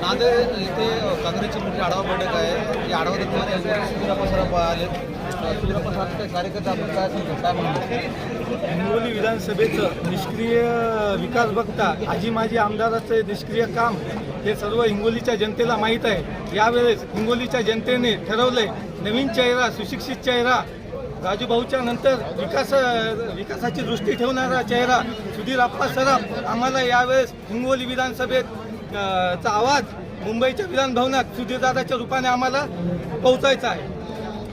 नांदेड इथे काँग्रेसची मोठी आढावा बैठक आहे. या आढावा दरम्यान सुधीरप्पा सराफ आले सुधीरप्पा कार्यकर्ते आपण काय सांगतो? काय म्हणतो हिंगोली विधानसभेचं निष्क्रिय विकास बघता आजी माजी आमदाराचं निष्क्रिय काम हे सर्व हिंगोलीच्या जनतेला माहीत आहे. यावेळेस हिंगोलीच्या जनतेने ठरवलंय नवीन चेहरा सुशिक्षित चेहरा राजूभाऊच्या नंतर विकास विकासाची दृष्टी ठेवणारा चेहरा सुधीर आप्पा सराफ आम्हाला यावेळेस हिंगोली विधानसभेत चा आवाज मुंबईच्या विधानभवनात सुधीरदादाच्या रूपाने आम्हाला पोहोचायचा आहे.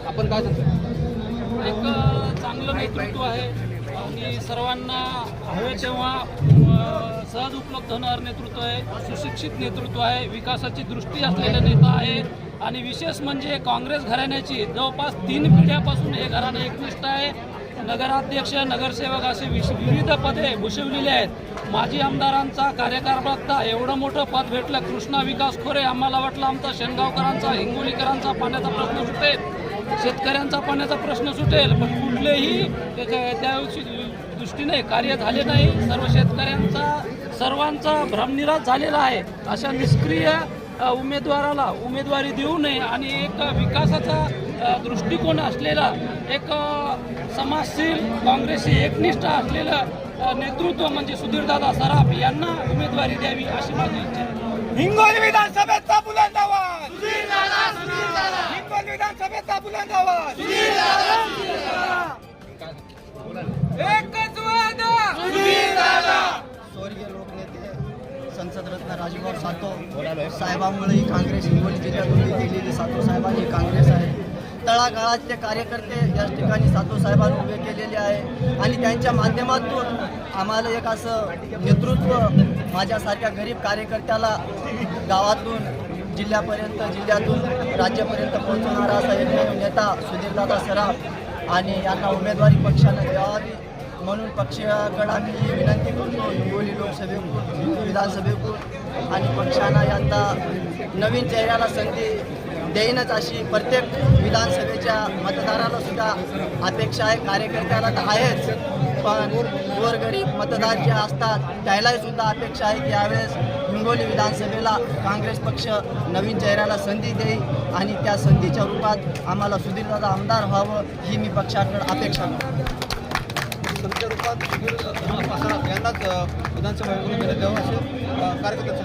आपण काय सांगतो? एक चांगलं नेतृत्व आहे. आणि सर्वांना हवे तेव्हा सहज उपलब्ध होणारं नेतृत्व आहे सुशिक्षित नेतृत्व आहे विकासाची दृष्टी असलेले नेता आहे. आणि विशेष म्हणजे काँग्रेस घराण्याची जवळपास तीन पिढ्यापासून हे घराणं एकनिष्ठ आहे. नगराध्यक्ष नगरसेवक असे विश विविध पदे भूषवलेली आहेत. माजी आमदारांचा कार्यकार बघता एवढं मोठं पद भेटलं कृष्णा विकास खोरे आम्हाला वाटलं आमचा शेणगावकरांचा हिंगोलीकरांचा पाण्याचा प्रश्न सुटेल. शेतकऱ्यांचा पाण्याचा प्रश्न सुटेल पण कुठलेही त्याच्या- त्या दृष्टीने कार्य झाले नाही. सर्व शेतकऱ्यांचा सर्वांचा भ्रमनिराश झालेला आहे. अशा निष्क्रिय उमेदवाराला उमेदवारी देऊ नये आणि एक विकासाचा दृष्टिकोन असलेला एक समाजशील काँग्रेसशी एकनिष्ठ असलेलं नेतृत्व म्हणजे सुधीरदादा सराफ यांना उमेदवारी द्यावी अशी माझी इच्छा हिंगोली विधानसभेचा बुलंद आवाज नका विधानसभेचा बुलंद एकच वादा. स्वर्गीय लोकनेते संसदरत्न राजूभाऊ सातो साहेबांमुळे ही काँग्रेस हिंगोली जिल्ह्यातून दिलेली सातो साहेबांची काँग्रेस आहे. तळागाळातले कार्यकर्ते या ठिकाणी सातो साहेबांना उभे केलेले आहे. आणि त्यांच्या माध्यमातून आम्हाला एक असं नेतृत्व माझ्यासारख्या गरीब कार्यकर्त्याला गावातून जिल्ह्यापर्यंत जिल्ह्यातून राज्यापर्यंत पोहोचवणारा असा एकमेव नेता सुधीरदादा सराफ आणि यांना उमेदवारी पक्षानं द्यावी म्हणून पक्षाकडे आम्ही ही विनंती करतो. हिंगोली लोकसभेकून विधानसभेकडून आणि पक्षानं यांना नवीन चेहऱ्याला संधी देईनच अशी प्रत्येक विधानसभेच्या मतदाराला सुद्धा अपेक्षा आहे. कार्यकर्त्याला तर आहेच पण गोरगरीब मतदार जे असतात त्यालाही सुद्धा अपेक्षा आहे की यावेळेस हिंगोली विधानसभेला काँग्रेस पक्ष नवीन चेहऱ्याला संधी देईल आणि त्या संधीच्या रूपात आम्हाला सुधीरदादा आमदार व्हावं ही मी पक्षाकडं अपेक्षा करतो. संच्या रूपात सुधीर यांनाच विधानसभा कार्यकर्ते